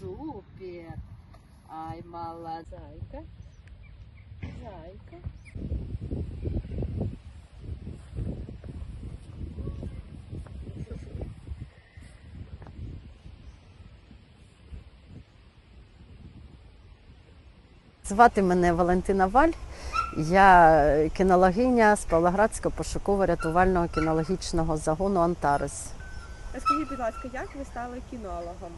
Супер. Ай, мала зайка. Зайка. Звати мене Валентина Валь. Я кінологиня з Павлоградського пошуково-рятувального кінологічного загону Антарес. Розкажіть, будь ласка, як ви стали кінологом?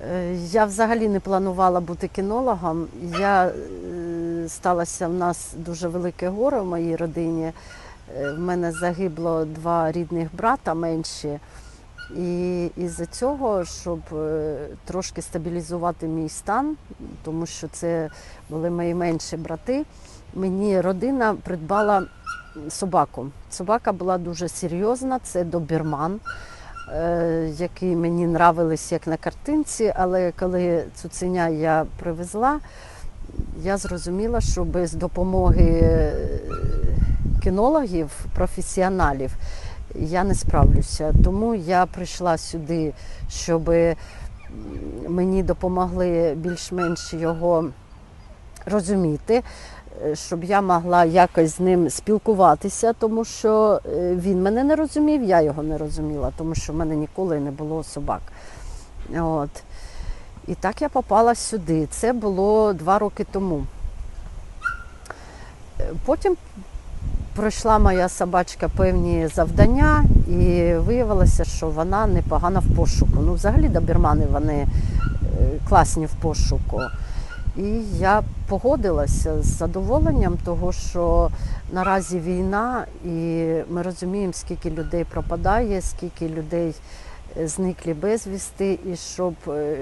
Е, Я взагалі не планувала бути кінологом. Я е, сталося в нас дуже велике горе в моїй родині. Е, В мене загибло два рідних брата менші. І із-за цього, щоб трошки стабілізувати мій стан, тому що це були мої менші брати, мені родина придбала собаку. Собака була дуже серйозна, це добірман, е, який мені нравились як на картинці, але коли цуценя я привезла, я зрозуміла, що без допомоги е, кінологів, професіоналів, я не справлюся. Тому я прийшла сюди, щоб мені допомогли більш-менш його розуміти, щоб я могла якось з ним спілкуватися, тому що е, він мене не розумів, я його не розуміла, тому що в мене ніколи не було собак. От. І так я попала сюди. Це було два роки тому. Е, Потім пройшла моя собачка певні завдання, і виявилося, що вона непогана в пошуку. Ну, взагалі добірмани вони е, класні в пошуку. І я погодилася з задоволенням, того, що наразі війна, і ми розуміємо, скільки людей пропадає, скільки людей е, зниклі безвісти, і щоб е,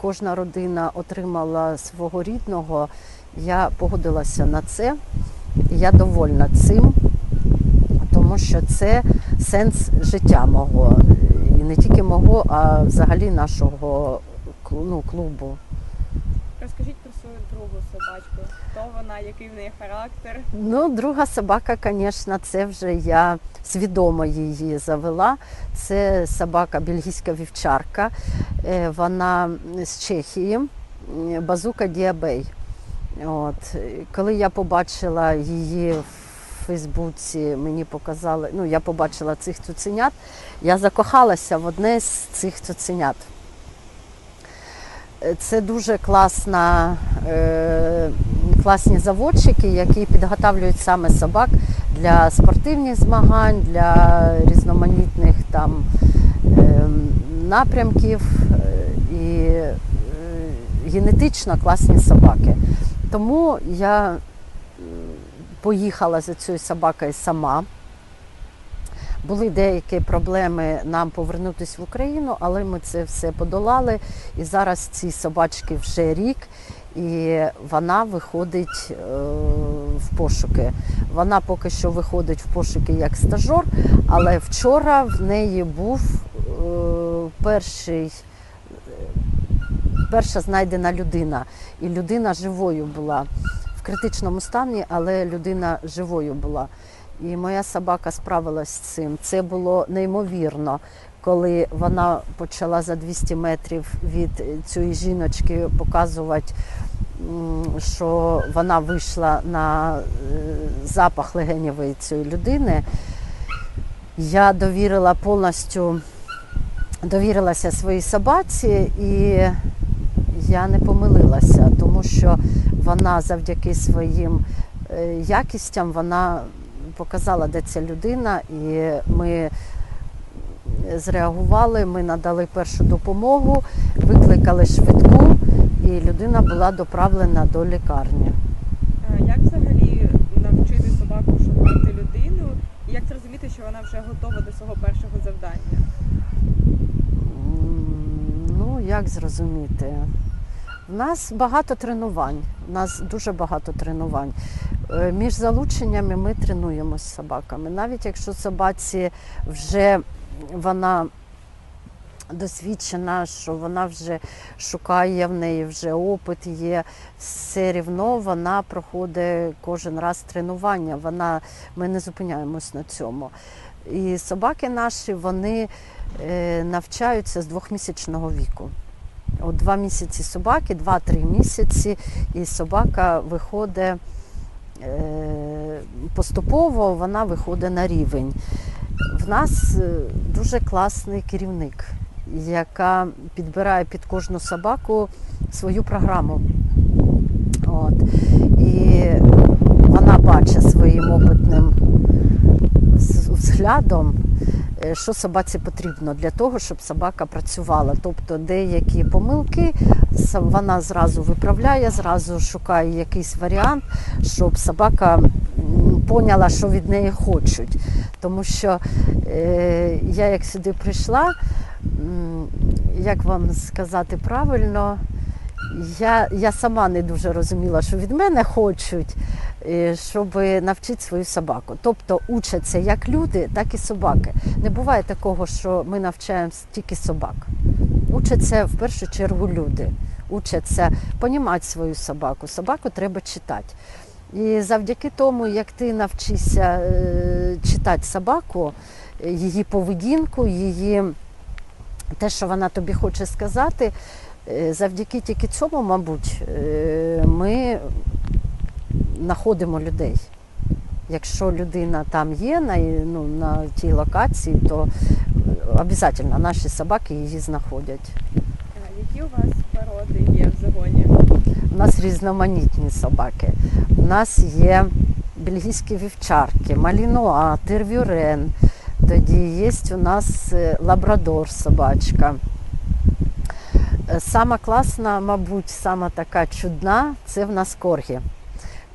кожна родина отримала свого рідного, я погодилася на це. І я довольна цим, тому що це сенс життя мого. І не тільки мого, а взагалі нашого ну, клубу. Розкажіть про свою другу собачку. Хто вона, який в неї характер? Ну, друга собака, звісно, це вже я свідомо її завела. Це собака бельгійська вівчарка. Е, Вона з Чехії, базука Діабей. От. Коли я побачила її в Фейсбуці, мені показали, ну я побачила цих цуценят, я закохалася в одне з цих цуценят. Це дуже класна, е, класні заводчики, які підготовлюють саме собак для спортивних змагань, для різноманітних там е, напрямків е, і генетично класні собаки. Тому я поїхала за цією собакою сама. Були деякі проблеми нам повернутися в Україну, але ми це все подолали. І зараз цій собачці вже рік, і вона виходить е, в пошуки. Вона поки що виходить в пошуки як стажор, але вчора в неї був е, перший, перша знайдена людина. І людина живою була в критичному стані, але людина живою була. І моя собака справилась з цим. Це було неймовірно, коли вона почала за 200 метрів від цієї жіночки показувати, що вона вийшла на е, запах легенєвої цієї людини. Я довірила повністю довірилася своїй собаці, і я не помилилася, тому що вона завдяки своїм е, якістям вона показала, де ця людина, і ми зреагували, ми надали першу допомогу, викликали швидку, і людина була доправлена до лікарні. Е, Як взагалі навчити собаку шукати людину? І як зрозуміти, що вона вже готова до свого першого завдання? Ну, як зрозуміти? У нас багато тренувань. У нас дуже багато тренувань. Е, Між залученнями ми тренуємося з собаками. Навіть якщо собаці вже вона досвідчена, що вона вже шукає, в неї вже опит є, все рівно вона проходить кожен раз тренування. Вона, ми не зупиняємось на цьому. І собаки наші вони е, навчаються з двохмісячного віку. От два місяці собаки, два-три місяці, і собака виходить поступово, вона виходить на рівень. В нас е, дуже класний керівник, яка підбирає під кожну собаку свою програму. От. І вона бачить своїм опитним взглядом, е, що собаці потрібно для того, щоб собака працювала. Тобто деякі помилки вона зразу виправляє, зразу шукає якийсь варіант, щоб собака поняла, що від неї хочуть. Тому що е, я як сюди прийшла, як вам сказати правильно, я, я сама не дуже розуміла, що від мене хочуть, е, щоб навчити свою собаку. Тобто учаться як люди, так і собаки. Не буває такого, що ми навчаємо тільки собак. Учаться в першу чергу люди. Учаться понімати свою собаку. Собаку треба читати. І завдяки тому, як ти навчишся е, читати собаку, її поведінку, її те, що вона тобі хоче сказати, е, завдяки тільки цьому, мабуть, е, ми знаходимо людей. Якщо людина там є на, ну, на тій локації, то обов'язково наші собаки її знаходять. Які у вас породи є в загоні? У нас різноманітні собаки. У нас є бельгійські вівчарки, малінуа, тервюрен. Тоді є у нас е, лабрадор собачка. Е, Сама класна, мабуть, сама така чудна це в нас коргі.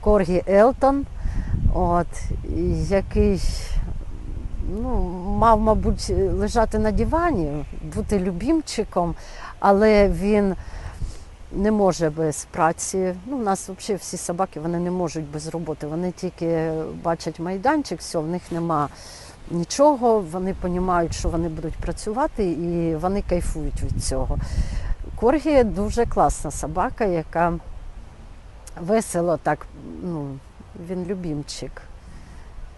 Коргі Елтон, от, який ну, мав, мабуть, лежати на дивані, бути любімчиком, але він не може без праці. Ну, у нас взагалі всі собаки вони не можуть без роботи. Вони тільки бачать майданчик, все, в них нема нічого, вони розуміють, що вони будуть працювати і вони кайфують від цього. Коргі дуже класна собака, яка весело так, ну, він любімчик.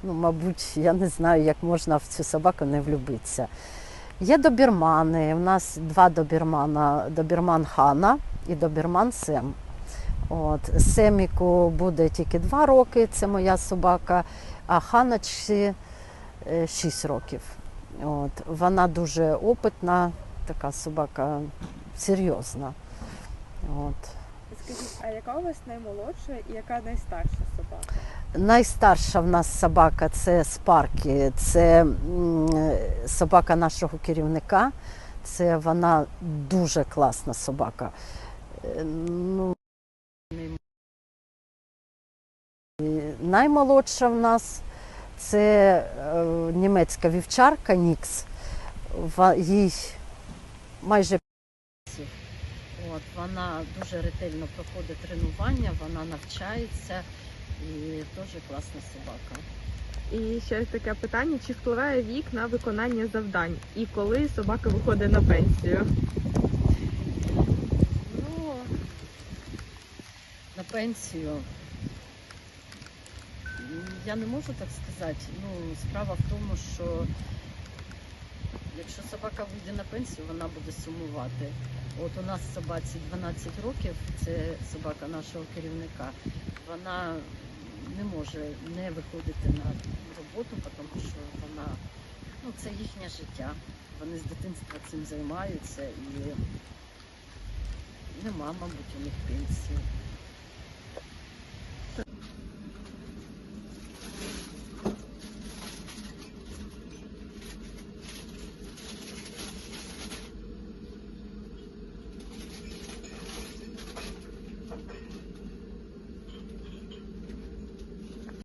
Ну, мабуть, я не знаю, як можна в цю собаку не влюбитися. Є добірмани. У нас два добірмана: добірман Хана і добірман Сем. От, Семіку буде тільки два роки, це моя собака, а Ханочці 6 років. От, вона дуже опитна, така собака серйозна. От. Скажіть, а яка у вас наймолодша і яка найстарша собака? Найстарша в нас собака це Спаркі, це собака нашого керівника. Це вона дуже класна собака. Е, Ну, наймолодша в нас це е, німецька вівчарка Нікс. Їй майже От, вона дуже ретельно проходить тренування, вона навчається і дуже класна собака. І ще таке питання: чи впливає вік на виконання завдань? І коли собака виходить на пенсію? Ну, на пенсію. Я не можу так сказати. Ну, справа в тому, що якщо собака вийде на пенсію, вона буде сумувати. От у нас собаці 12 років, це собака нашого керівника. Вона не може не виходити на роботу, тому що вона ну, це їхнє життя. Вони з дитинства цим займаються і нема, мабуть, у них пенсії.